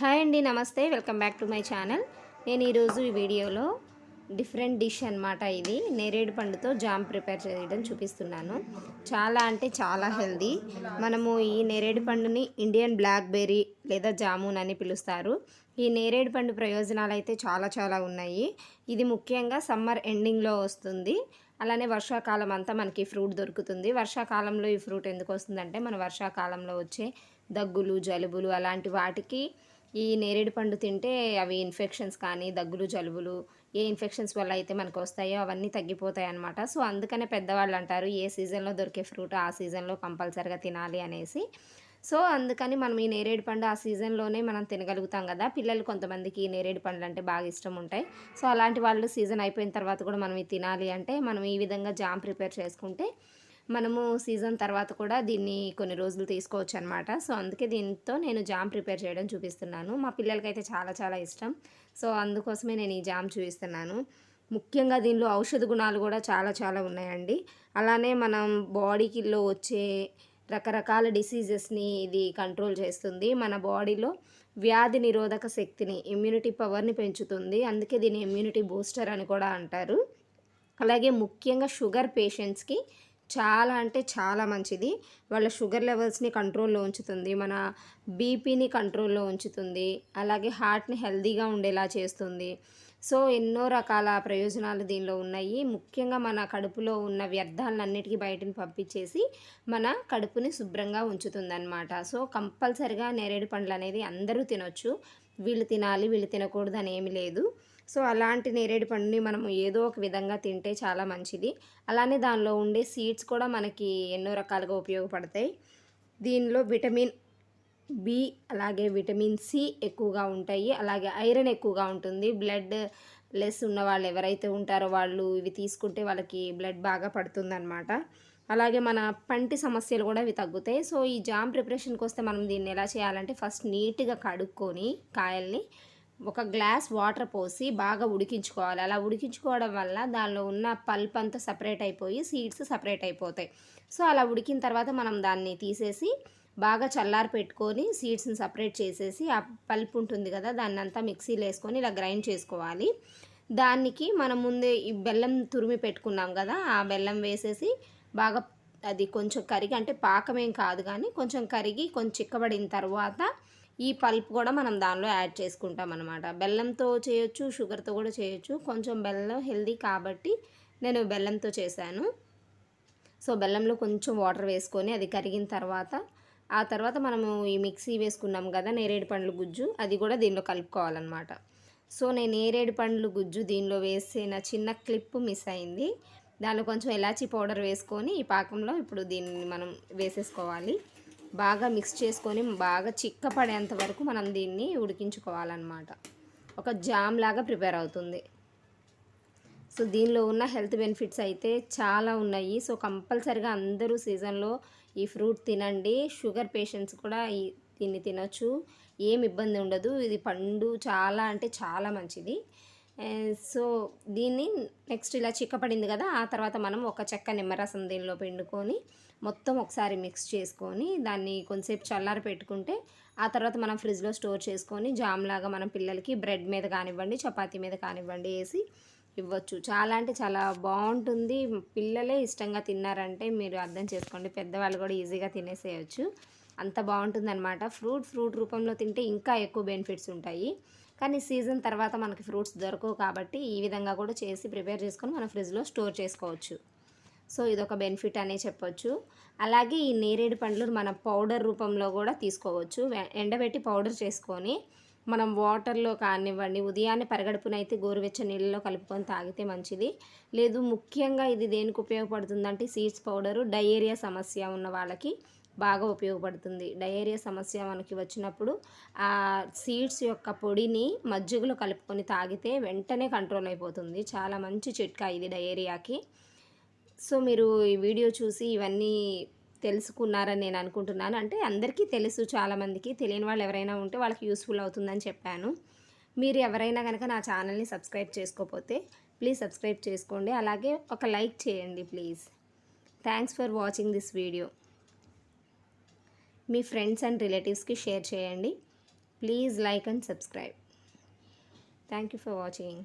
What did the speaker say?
Hi అండి నమస్తే. Welcome back to my channel. నేను ఈరోజు ఈ వీడియోలో డిఫరెంట్ డిష్ అన్నమాట ఇది. నేరేడు పండుతో జామ్ ప్రిపేర్ చేయడం చూపిస్తున్నాను. చాలా అంటే చాలా హెల్దీ. మనము ఈ నేరేడు పండుని ఇండియన్ బ్లాక్ బెర్రీ లేదా జామున్ అని పిలుస్తారు. ఈ నేరేడు పండు ప్రయోజనాలు అయితే చాలా చాలా ఉన్నాయి. ఇది ముఖ్యంగా సమ్మర్ ఎండింగ్లో వస్తుంది. అలానే వర్షాకాలం అంతా మనకి ఫ్రూట్ దొరుకుతుంది. వర్షాకాలంలో ఈ ఫ్రూట్ ఎందుకు వస్తుందంటే మన వర్షాకాలంలో వచ్చే దగ్గులు జలుబులు అలాంటి వాటికి ఈ నేరేడు పండు తింటే అవి ఇన్ఫెక్షన్స్ కానీ దగ్గులు జలుబులు ఏ ఇన్ఫెక్షన్స్ వల్ల అయితే మనకు వస్తాయో అవన్నీ తగ్గిపోతాయి అన్నమాట. సో అందుకనే పెద్దవాళ్ళు అంటారు ఏ సీజన్లో దొరికే ఫ్రూట్ ఆ సీజన్లో కంపల్సరిగా తినాలి అనేసి. సో అందుకని మనం ఈ నేరేడు పండు ఆ సీజన్లోనే మనం తినగలుగుతాం కదా. పిల్లలు కొంతమందికి ఈ నేరేడు పండ్లు అంటే బాగా ఇష్టం ఉంటాయి. సో అలాంటి వాళ్ళు సీజన్ అయిపోయిన తర్వాత కూడా మనం తినాలి అంటే మనం ఈ విధంగా జామ్ ప్రిపేర్ చేసుకుంటే మనము సీజన్ తర్వాత కూడా దీన్ని కొన్ని రోజులు తీసుకోవచ్చు అనమాట సో అందుకే దీంతో నేను జామ్ ప్రిపేర్ చేయడం చూపిస్తున్నాను. మా పిల్లలకైతే చాలా చాలా ఇష్టం. సో అందుకోసమే నేను ఈ జామ్ చూపిస్తున్నాను. ముఖ్యంగా దీనిలో ఔషధ గుణాలు కూడా చాలా చాలా ఉన్నాయండి. అలానే మనం బాడీకిలో వచ్చే రకరకాల డిసీజెస్ని ఇది కంట్రోల్ చేస్తుంది. మన బాడీలో వ్యాధి నిరోధక శక్తిని ఇమ్యూనిటీ పవర్ని పెంచుతుంది. అందుకే దీన్ని ఇమ్యూనిటీ బూస్టర్ అని కూడా అంటారు. అలాగే ముఖ్యంగా షుగర్ పేషెంట్స్కి చాలా అంటే చాలా మంచిది. వాళ్ళ షుగర్ లెవెల్స్ని కంట్రోల్లో ఉంచుతుంది. మన బీపీని కంట్రోల్లో ఉంచుతుంది. అలాగే హార్ట్ని హెల్దీగా ఉండేలా చేస్తుంది. సో ఎన్నో రకాల ప్రయోజనాలు దీనిలో ఉన్నాయి. ముఖ్యంగా మన కడుపులో ఉన్న వ్యర్థాలన్నిటికీ బయటని పంపించేసి మన కడుపుని శుభ్రంగా ఉంచుతుందన్నమాట. సో కంపల్సరిగా నేరేడు పండ్లు అనేది అందరూ తినొచ్చు. వీళ్ళు తినాలి వీళ్ళు తినకూడదు అని ఏమీ లేదు. సో అలాంటి నేరేడు పండుని మనం ఏదో ఒక విధంగా తింటే చాలా మంచిది. అలానే దానిలో ఉండే సీడ్స్ కూడా మనకి ఎన్నో రకాలుగా ఉపయోగపడతాయి. దీనిలో విటమిన్ బి అలాగే విటమిన్ సి ఎక్కువగా ఉంటాయి. అలాగే ఐరన్ ఎక్కువగా ఉంటుంది. బ్లడ్ లెస్ ఉన్న వాళ్ళు ఎవరైతే ఉంటారో వాళ్ళు ఇవి తీసుకుంటే వాళ్ళకి బ్లడ్ బాగా పడుతుందన్నమాట. అలాగే మన పంటి సమస్యలు కూడా ఇవి తగ్గుతాయి. సో ఈ జామ్ ప్రిపరేషన్కి వస్తే మనం దీన్ని ఎలా చేయాలంటే ఫస్ట్ నీట్గా కడుక్కొని కాయల్ని ఒక గ్లాస్ వాటర్ పోసి బాగా ఉడికించుకోవాలి. అలా ఉడికించుకోవడం వల్ల దానిలో ఉన్న పల్ప్ అంతా సపరేట్ అయిపోయి సీడ్స్ సపరేట్ అయిపోతాయి. సో అలా ఉడికిన తర్వాత మనం దాన్ని తీసేసి బాగా చల్లారి పెట్టుకొని సీడ్స్ని సపరేట్ చేసేసి ఆ పల్ప్ ఉంటుంది కదా దాన్ని అంతా మిక్సీలో వేసుకొని ఇలా గ్రైండ్ చేసుకోవాలి. దానికి మనం ముందే ఈ బెల్లం తురిమి పెట్టుకున్నాం కదా ఆ బెల్లం వేసేసి బాగా అది కొంచెం కరిగి అంటే పాకమేం కాదు కానీ కొంచెం కరిగి కొంచెం చిక్కబడిన తర్వాత ఈ పల్ప్ కూడా మనం దానిలో యాడ్ చేసుకుంటాం అనమాట బెల్లంతో చేయొచ్చు షుగర్తో కూడా చేయొచ్చు. కొంచెం బెల్లం హెల్దీ కాబట్టి నేను బెల్లంతో చేశాను. సో బెల్లంలో కొంచెం వాటర్ వేసుకొని అది కరిగిన తర్వాత ఆ తర్వాత మనము ఈ మిక్సీ వేసుకున్నాం కదా నేరేడు పండ్లు గుజ్జు అది కూడా దీనిలో కలుపుకోవాలన్నమాట. సో నేను నేరేడు పండ్లు గుజ్జు దీనిలో వేసిన చిన్న క్లిప్ మిస్ అయింది. దానిలో కొంచెం ఎలాచీ పౌడర్ వేసుకొని ఈ పాకంలో ఇప్పుడు దీన్ని మనం వేసేసుకోవాలి. బాగా మిక్స్ చేసుకొని బాగా చిక్కపడేంత వరకు మనం దీన్ని ఉడికించుకోవాలన్నమాట. ఒక జామ్ లాగా ప్రిపేర్ అవుతుంది. సో దీనిలో ఉన్న హెల్త్ బెనిఫిట్స్ అయితే చాలా ఉన్నాయి. సో కంపల్సరిగా అందరూ సీజన్లో ఈ ఫ్రూట్ తినండి. షుగర్ పేషెంట్స్ కూడా ఈ దీన్ని తినొచ్చు. ఏం ఇబ్బంది ఉండదు. ఇది పండు చాలా అంటే చాలా మంచిది. సో దీన్ని నెక్స్ట్ ఇలా చిక్కపడింది కదా ఆ తర్వాత మనం ఒక చెక్క నిమ్మరసం దీనిలో పిండుకొని మొత్తం ఒకసారి మిక్స్ చేసుకొని దాన్ని కొంచెంసేపు చల్లారి పెట్టుకుంటే ఆ తర్వాత మనం ఫ్రిడ్జ్లో స్టోర్ చేసుకొని జామ్ లాగా మనం పిల్లలకి బ్రెడ్ మీద కానివ్వండి చపాతీ మీద కానివ్వండి వేసి ఇవ్వచ్చు. చాలా అంటే చాలా బాగుంటుంది. పిల్లలే ఇష్టంగా తిన్నారంటే మీరు అర్థం చేసుకోండి. పెద్దవాళ్ళు కూడా ఈజీగా తినేసేయచ్చు. అంత బాగుంటుందన్నమాట. ఫ్రూట్ ఫ్రూట్ రూపంలో తింటే ఇంకా ఎక్కువ బెనిఫిట్స్ ఉంటాయి. కానీ సీజన్ తర్వాత మనకి ఫ్రూట్స్ దొరకవు కాబట్టి ఈ విధంగా కూడా చేసి ప్రిపేర్ చేసుకొని మనం ఫ్రిడ్జ్లో స్టోర్ చేసుకోవచ్చు. సో ఇదొక బెనిఫిట్ అనే చెప్పొచ్చు. అలాగే ఈ నేరేడు పండ్లు మనం పౌడర్ రూపంలో కూడా తీసుకోవచ్చు. ఎండబెట్టి పౌడర్ చేసుకొని మనం వాటర్లో కానివ్వండి ఉదయాన్నే పరగడుపునైతే గోరువెచ్చ నీళ్ళలో కలుపుకొని తాగితే మంచిది. లేదు ముఖ్యంగా ఇది దేనికి ఉపయోగపడుతుందంటే సీడ్స్ పౌడరు డయేరియా సమస్య ఉన్న వాళ్ళకి బాగా ఉపయోగపడుతుంది. డయేరియా సమస్య మనకి వచ్చినప్పుడు ఆ సీడ్స్ యొక్క పొడిని మజ్జిగలో కలుపుకొని తాగితే వెంటనే కంట్రోల్ అయిపోతుంది. చాలా మంచి చిట్కా ఇది డయేరియాకి. సో మీరు ఈ వీడియో చూసి ఇవన్నీ తెలుసుకున్నారని నేను అనుకుంటున్నాను. అంటే అందరికీ తెలుసు చాలామందికి తెలియని వాళ్ళు ఎవరైనా ఉంటే వాళ్ళకి యూస్ఫుల్ అవుతుందని చెప్పాను. మీరు ఎవరైనా కనుక నా ఛానల్ని సబ్స్క్రైబ్ చేసుకోకపోతే ప్లీజ్ సబ్స్క్రైబ్ చేసుకోండి. అలాగే ఒక లైక్ చేయండి please. Thanks for watching this video. Me friends and రిలేటివ్స్కి షేర్ చేయండి. Please like and subscribe. Thank you for watching.